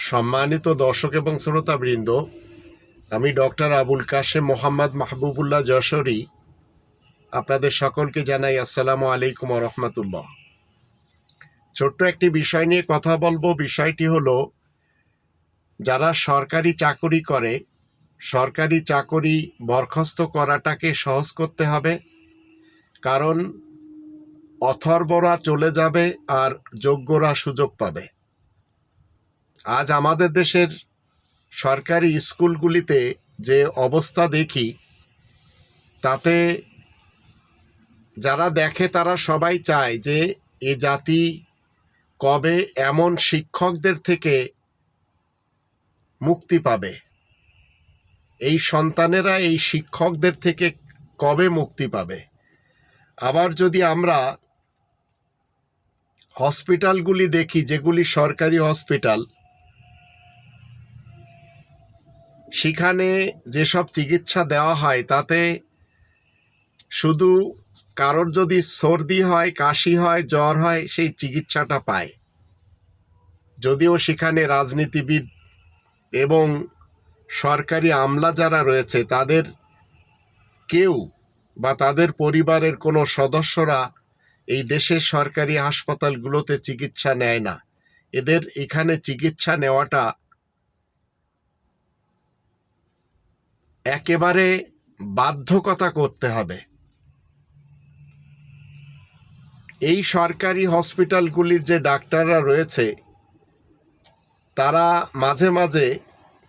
সম্মানিত দর্শক এবং শ্রোতাবৃন্দ, আমি ডক্টর আবুল কাশেম মোহাম্মদ মাহবুবুল্লাহ যশোরী। আপনাদের সকলকে জানাই আসসালামু আলাইকুম রহমতুল্লাহ। ছোট্ট একটি বিষয় নিয়ে কথা বলব। বিষয়টি হলো, যারা সরকারি চাকরি করে, সরকারি চাকরি বরখাস্ত করাটাকে সহজ করতে হবে। কারণ, অথর্বরা চলে যাবে আর যোগ্যরা সুযোগ পাবে। আজ আমাদের দেশের সরকারি স্কুলগুলিতে যে অবস্থা দেখি, তাতে যারা দেখে তারা সবাই চায় যে এ জাতি কবে এমন শিক্ষকদের থেকে মুক্তি পাবে। এই সন্তানেরা এই শিক্ষকদের থেকে কবে মুক্তি পাবে? আবার যদি আমরা হসপিটালগুলি দেখি, যেগুলি সরকারি হসপিটাল সেখানে যেসব চিকিৎসা দেওয়া হয়, তাতে শুধু কারোর যদি সর্দি হয়, কাশি হয়, জ্বর হয়, সেই চিকিৎসাটা পায়। যদিও সেখানে রাজনীতিবিদ এবং সরকারি আমলা যারা রয়েছে, তাদের কেউ বা তাদের পরিবারের কোনো সদস্যরা এই দেশের সরকারি হাসপাতালগুলোতে চিকিৎসা নেয় না। এদের এখানে চিকিৎসা নেওয়াটা একেবারে বাধ্যকতা করতে হবে। এই সরকারি হসপিটালগুলির যে ডাক্তাররা রয়েছে, তারা মাঝে মাঝে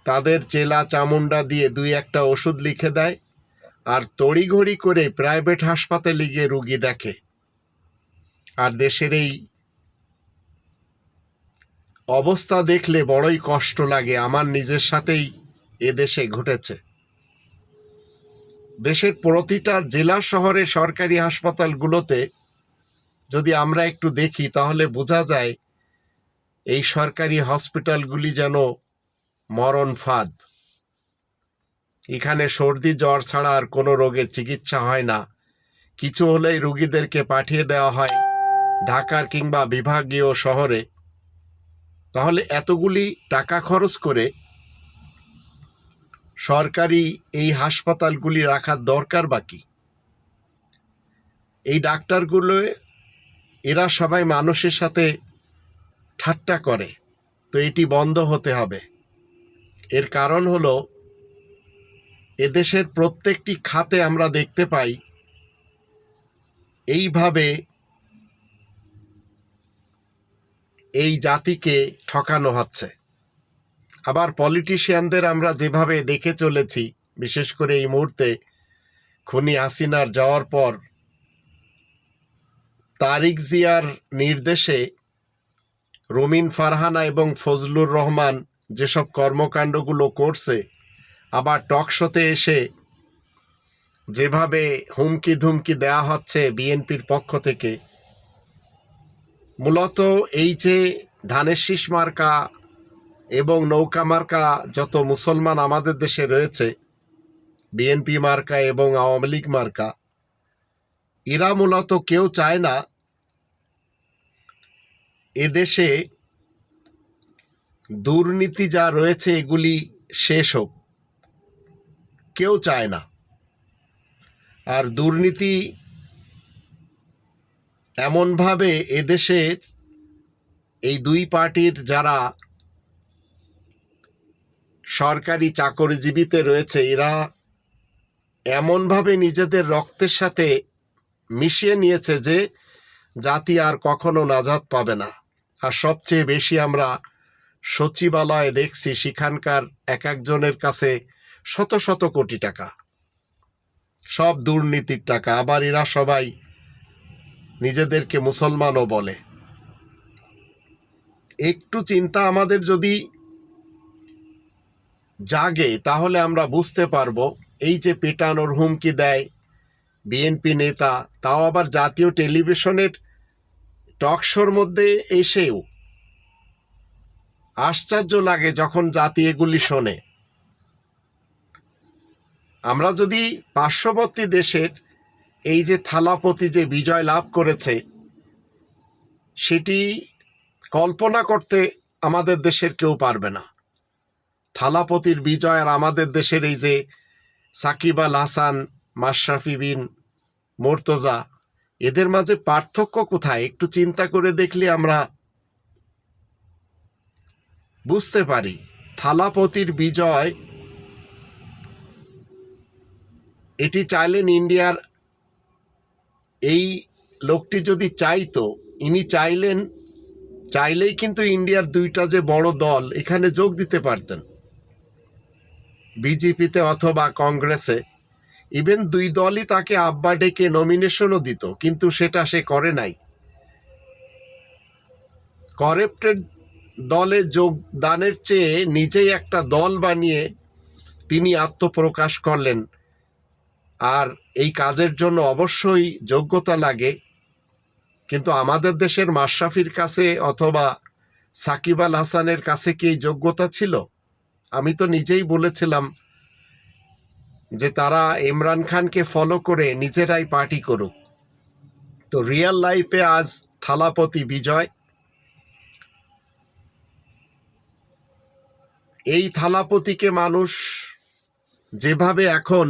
তাদের চেলা চামুন্ডা দিয়ে দুই একটা ওষুধ লিখে দেয় আর তড়িঘড়ি করে প্রাইভেট হাসপাতালে গিয়ে রুগী দেখে। আর দেশের এই অবস্থা দেখলে বড়ই কষ্ট লাগে, আমার নিজের সাথেই এদেশে ঘটেছে। দেশের প্রতিটা জেলা শহরে সরকারি হাসপাতালগুলোতে যদি আমরা একটু দেখি, তাহলে বোঝা যায় এই সরকারি হসপিটালগুলি যেন মরণ ফাঁদ। এখানে সর্দি, জ্বর ছাড়া আর কোনো রোগের চিকিৎসা হয় না। কিছু হলেই রুগীদেরকে পাঠিয়ে দেওয়া হয় ঢাকার কিংবা বিভাগীয় শহরে। তাহলে এতগুলি টাকা খরচ করে সরকারি এই হাসপাতালগুলি রাখার দরকার বাকি এই ডাক্তারগুলো, এরা সবাই মানুষের সাথে ঠাট্টা করে, তো এটি বন্ধ হতে হবে। এর কারণ হলো, এদেশের প্রত্যেকটি খাতে আমরা দেখতে পাই, এইভাবে এই জাতিকে ঠকানো হচ্ছে। আবার পলিটিশিয়ানদের আমরা যেভাবে দেখে চলেছি, বিশেষ করে এই মুহূর্তে খুনি হাসিনার যাওয়ার পর, তারিক জিয়ার নির্দেশে রমিন ফারহানা এবং ফজলুর রহমান যেসব কর্মকাণ্ডগুলো করছে, আবার টকশোতে এসে যেভাবে হুমকি ধুমকি দেয়া হচ্ছে বিএনপির পক্ষ থেকে, মূলত এই যে ধানের শীষ মার্কা এবং নৌকা মার্কা যত মুসলমান আমাদের দেশে রয়েছে বিএনপি মার্কা এবং আওয়ামী লীগ মার্কা, এরা মূলত কেউ চায় না এদেশে দুর্নীতি যা রয়েছে এগুলি শেষ হোক। কেউ চায় না। আর দুর্নীতি এমনভাবে এদেশের এই দুই পার্টির যারা সরকারি চাকরিজীবীতে রয়েছে, এরা এমনভাবে নিজেদের রক্তের সাথে মিশিয়ে নিয়েছে যে জাতি আর কখনো নাজাত পাবে না। আর সবচেয়ে বেশি আমরা সচিবালয়ে দেখছি, সেখানকার এক একজনের কাছে শত শত কোটি টাকা। সব দুর্নীতির টাকা, আবার এরা সবাই নিজেদেরকে মুসলমানও বলে। একটু চিন্তা আমাদের যদি জাগে, তাহলে আমরা বুঝতে পারব, এই যে পেটানোর হুমকি দেয় বিএনপি নেতা, তাও আবার জাতীয় টেলিভিশনের টকশোর মধ্যে এসেও। আশ্চর্য লাগে যখন জাতি এগুলি শোনে। আমরা যদি পার্শ্ববর্তী দেশের এই যে থালাপতি যে বিজয় লাভ করেছে, সেটি কল্পনা করতে আমাদের দেশের কেউ পারবে না। থালাপতির বিজয় আর আমাদের দেশের এই যে সাকিব আল হাসান, মাশরাফি বিন মোর্তজা, এদের মাঝে পার্থক্য কোথায়? একটু চিন্তা করে দেখলে আমরা বুঝতে পারি। থালাপতির বিজয়, এটি চাইলেন ইন্ডিয়ার এই লোকটি যদি চাইতো, ইনি চাইলেন, চাইলেই কিন্তু ইন্ডিয়ার দুইটা যে বড় দল, এখানে যোগ দিতে পারতেন। বিজেপিতে অথবা কংগ্রেসে। ইভেন দুই দলই তাকে আব্বা ডেকে নমিনেশনও দিত, কিন্তু সেটা সে করে নাই। করেপ্টেড দলে যোগদানের চেয়ে নিজেই একটা দল বানিয়ে তিনি আত্মপ্রকাশ করলেন। আর এই কাজের জন্য অবশ্যই যোগ্যতা লাগে। কিন্তু আমাদের দেশের মাশরাফির কাছে অথবা সাকিব আল হাসানের কাছে কি এই যোগ্যতা ছিল? আমি তো নিজেই বলেছিলাম যে তারা ইমরান খানকে ফলো করে নিজেরাই পার্টি করুক। তো রিয়েল লাইফে আজ থালাপতি বিজয়। এই থালাপতিকে মানুষ যেভাবে এখন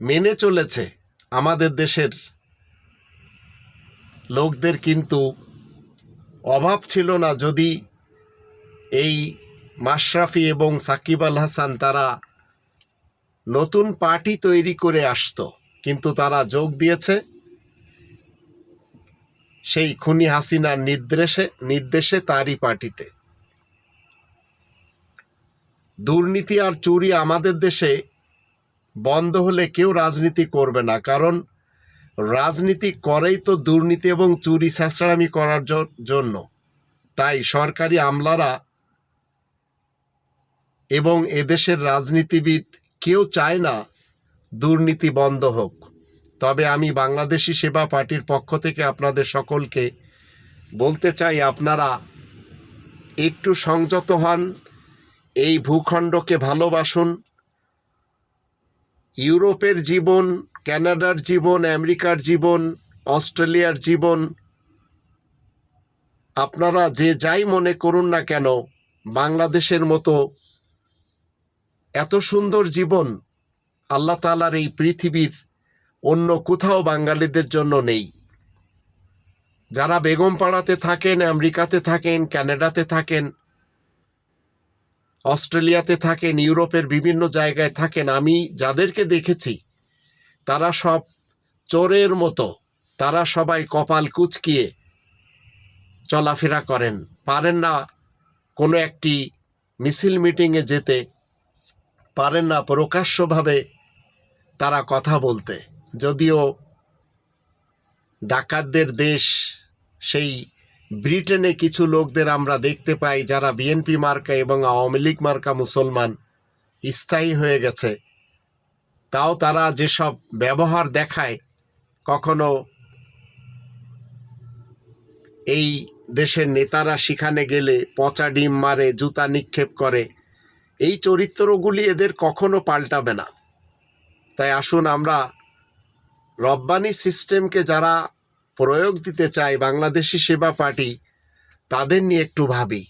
মেনে চলেছে আমাদের দেশের লোকদের কিন্তু অভাব ছিল না যদি এই মাশরাফি এবং সাকিব আল হাসান তারা নতুন পার্টি তৈরি করে আসতো, কিন্তু তারা যোগ দিয়েছে সেই খুনি হাসিনার নির্দেশে নির্দেশে তারই পার্টিতে। দুর্নীতি আর চুরি আমাদের দেশে বন্ধ হলে কেউ রাজনীতি করবে না, কারণ রাজনীতি করেই তো দুর্নীতি এবং চুরি ছেঁচড়ামি করার জন্য। তাই সরকারি আমলারা এবং এদেশের রাজনীতিবিদ কেউ চায় না দুর্নীতি বন্ধ হোক। তবে আমি বাংলাদেশি সেবা পার্টির পক্ষ থেকে আপনাদের সকলকে বলতে চাই, আপনারা একটু সংযত হন, এই ভূখণ্ডকে ভালোবাসুন। ইউরোপের জীবন, কানাডার জীবন, আমেরিকার জীবন, অস্ট্রেলিয়ার জীবন, আপনারা যে যাই মনে করুন না কেন, বাংলাদেশের মতো এত সুন্দর জীবন আল্লাহ তালার এই পৃথিবীর অন্য কোথাও বাঙালিদের জন্য নেই। যারা বেগমপাড়াতে থাকেন, আমেরিকাতে থাকেন, কানাডাতে থাকেন, অস্ট্রেলিয়াতে থাকেন, ইউরোপের বিভিন্ন জায়গায় থাকেন, আমি যাদেরকে দেখেছি, তারা সব চোরের মতো, তারা সবাই কপাল কুচকিয়ে চলাফেরা করেন। পারেন না কোনো একটি মিছিল মিটিংয়ে যেতে। পারেন না প্রকাশ্যভাবে তারা কথা বলতে। যদিও ডাকাতদের দেশ, সেই ব্রিটেনে কিছু লোকদের আমরা দেখতে পাই যারা বিএনপি মার্কা এবং আওয়ামী লীগ মার্কা মুসলমান স্থায়ী হয়ে গেছে। তাও তারা যেসব ব্যবহার দেখায়, কখনো এই দেশের নেতারা সেখানে গেলে পচা ডিম মারে, জুতা নিক্ষেপ করে এই চরিত্রগুলি এদের কখনো পাল্টাবে না। তাই আসুন আমরা রব্বানি সিস্টেমকে যারা প্রয়োগ দিতে চায় বাংলাদেশি সেবা পার্টি, তাদের নিয়ে একটু ভাবি।